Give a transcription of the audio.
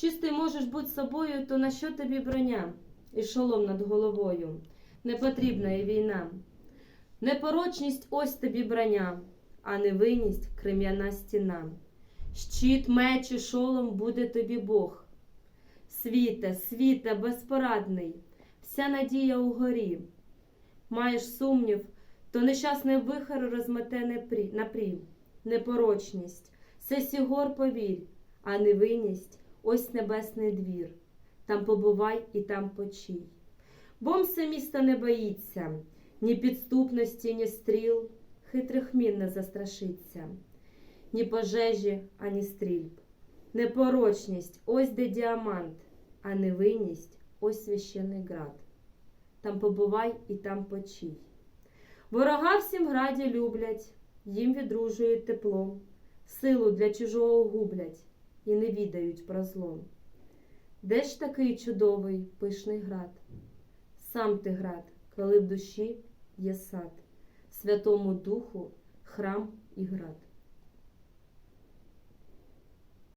Чистий можеш бути собою, то на що тобі броня і шолом над головою? Не потрібна і війна. Непорочність ось тобі броня, а невинність крем'яна стіна. Щит, меч і шолом буде тобі Бог. Світе, світе, безпорадний, вся надія угорі. Маєш сумнів, то нещасний вихор розмете напрім. Непорочність, це сігор повір, а невинність ось небесний двір. Там побувай і там почій. Бом все місто не боїться, ні підступності, ні стріл, хитрих мін не застрашиться, ні пожежі, ані стрільб. Непорочність ось де діамант, а невинність ось священний град. Там побувай і там почій. Ворога всім граді люблять, їм відружують теплом, силу для чужого гублять і не відають про зло. Де ж такий чудовий пишний град? Сам ти град, коли в душі є сад, Святому Духу, храм і град.